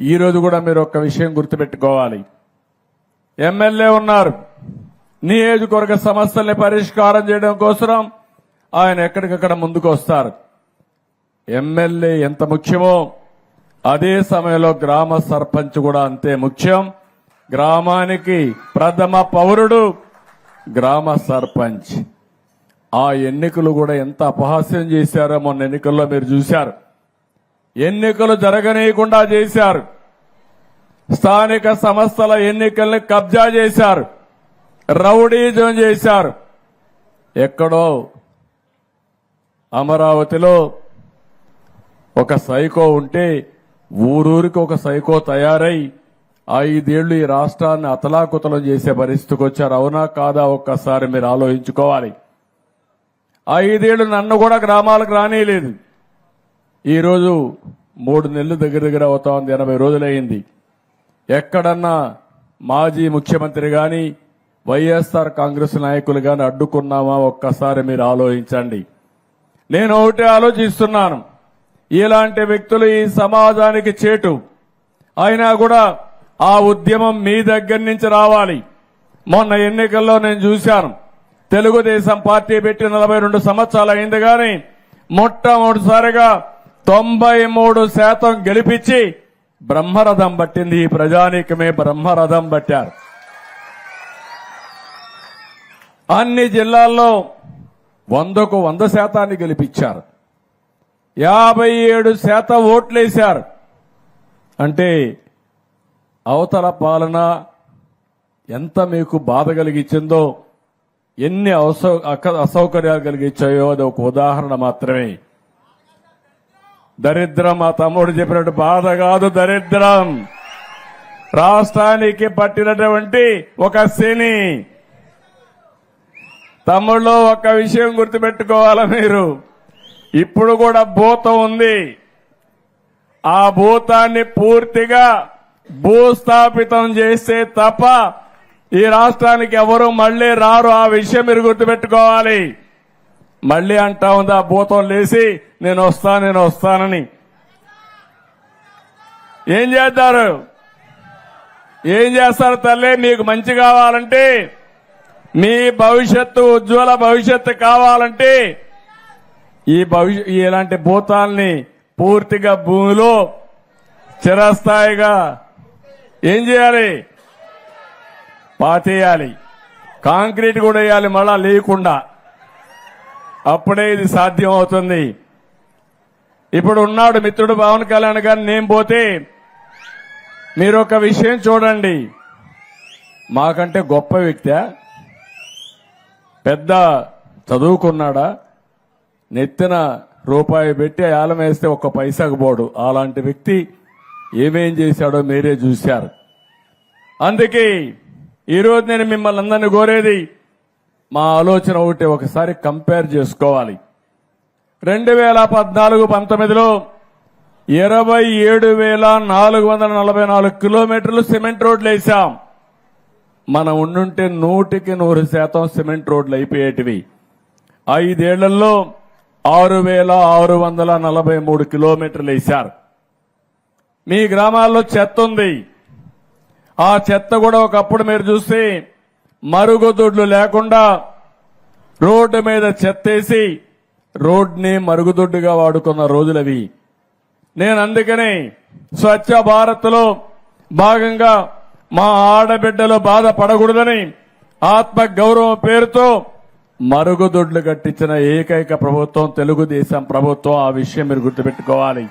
ఈరోజు కూడా మీరు ఒక్క విషయం గుర్తుపెట్టుకోవాలి. ఎమ్మెల్యే ఉన్నారు. నియోజకవర్గ సమస్యల్ని పరిష్కారం చేయడం కోసం ఆయన ఎక్కడికక్కడ ముందుకు వస్తారు. ఎమ్మెల్యే ఎంత ముఖ్యమో అదే సమయంలో గ్రామ సర్పంచ్ కూడా అంతే ముఖ్యం. గ్రామానికి ప్రథమ పౌరుడు గ్రామ సర్పంచ్. ఆ ఎన్నికలు కూడా ఎంత అపహాస్యం చేశారో మొన్న ఎన్నికల్లో మీరు చూశారు. ఎన్నికలు జరగనీయకుండా చేశారు. స్థానిక సంస్థల ఎన్నికల్ని కబ్జా చేశారు. రౌడీజం చేశారు. ఎక్కడో అమరావతిలో ఒక సైకో ఉంటే ఊరూరికి ఒక సైకో తయారై ఐదేళ్ళు ఈ రాష్ట్రాన్ని అతలాకుతలం చేసే పరిస్థితికి వచ్చారు. అవునా కాదా ఒక్కసారి మీరు ఆలోచించుకోవాలి. ఐదేళ్ళు నన్ను కూడా గ్రామాలకు రానేలేదు ఈరోజు మూడు నెలలు దగ్గర దగ్గర అవుతా ఉంది ఎనభై రోజులయ్యింది. ఎక్కడన్నా మాజీ ముఖ్యమంత్రి కానీ వైఎస్ఆర్ కాంగ్రెస్ నాయకులు కానీ అడ్డుకున్నామా? ఒక్కసారి మీరు ఆలోచించండి. నేను ఒకటే ఆలోచిస్తున్నాను. ఇలాంటి వ్యక్తులు ఈ సమాజానికి చేటు. అయినా కూడా ఆ ఉద్యమం మీ దగ్గర నుంచి రావాలి. మొన్న ఎన్నికల్లో నేను చూశాను. తెలుగుదేశం పార్టీ పెట్టి నలభై రెండు సంవత్సరాలు అయింది కానీ మొట్టమొదటిసారిగా తొంభై మూడు శాతం గెలిపించి బ్రహ్మరథం పట్టింది ఈ ప్రజానీకమే బ్రహ్మరథం పట్టారు. అన్ని జిల్లాల్లో వందకు వంద శాతాన్ని గెలిపించారు. యాభై ఏడు శాతం ఓట్లేశారు. అంటే అవతల పాలన ఎంత మీకు బాధ కలిగించిందో ఎన్ని అసౌ- అక- అసౌకర్యాలు కలిగించాయో అది ఒక ఉదాహరణ మాత్రమే. దరిద్రం మా తమ్ముడు చెప్పినట్టు బాధ కాదు దరిద్రం. రాష్ట్రానికి పట్టినటువంటి ఒక శని తమ్ముళ్ళు ఒక విషయం గుర్తుపెట్టుకోవాలి మీరు? ఇప్పుడు కూడా భూతం ఉంది. ఆ భూతాన్ని పూర్తిగా భూస్థాపితం చేస్తే తప్ప ఈ రాష్ట్రానికి ఎవరు మళ్ళీ రారు ఆ విషయం మీరు గుర్తుపెట్టుకోవాలి. మళ్ళీ అంటా ఉంది ఆ భూతం లేచి నేను వస్తా నేను వస్తానని. ఏం చేస్తారు? ఏం చేస్తారు తల్లి? మీకు మంచి కావాలంటే మీ భవిష్యత్తు ఉజ్వల భవిష్యత్తు కావాలంటే ఈ భవిష్య ఇలాంటి భూతాల్ని పూర్తిగా భూమిలో చిరస్థాయిగా ఏం చేయాలి? పాతేయాలి. కాంక్రీట్ కూడా వేయాలి మళ్ళా లేకుండా. అప్పుడే ఇది సాధ్యం అవుతుంది ఇప్పుడు ఉన్నాడు మిత్రుడు పవన్ కళ్యాణ్ గారు నేను పోతే మీరు ఒక విషయం చూడండి. మాకంటే గొప్ప వ్యక్తి పెద్ద చదువుకున్నాడా నెత్తిన రూపాయి పెట్టి ఆలం వేస్తే ఒక్క పైసాకు పోడు. అలాంటి వ్యక్తి ఏమేం చేశాడో మీరే చూశారు. అందుకే ఈరోజు నేను మిమ్మల్ని అందరినీ కోరేది మా ఆలోచన ఒకటి ఒకసారి కంపేర్ చేసుకోవాలి. రెండు వేల పద్నాలుగు పంతొమ్మిదిలో ఇరవై ఏడు వేల నాలుగు వందల నలభై నాలుగు కిలోమీటర్లు సిమెంట్ రోడ్లు వేసాం మనం ఉండుంటే నూటికి నూరు శాతం సిమెంట్ రోడ్లు అయిపోయేటివి. ఐదేళ్ళలో ఆరు వేల ఆరు వందల నలభై మూడు కిలోమీటర్లు వేశారు. మీ గ్రామాల్లో చెత్త ఉంది. ఆ చెత్త కూడా ఒకప్పుడు మీరు చూస్తే మరుగుదొడ్లు లేకుండా రోడ్డు మీద చెత్తేసి రోడ్ని మరుగుదొడ్డుగా వాడుకున్న రోజులవి. నేను అందుకనే స్వచ్ఛ భారత్లో భాగంగా మా ఆడబిడ్డలు బాధపడకూడదని ఆత్మ గౌరవం పేరుతో మరుగుదొడ్లు కట్టించిన ఏకైక ప్రభుత్వం తెలుగుదేశం ప్రభుత్వం. ఆ విషయం మీరు గుర్తుపెట్టుకోవాలి.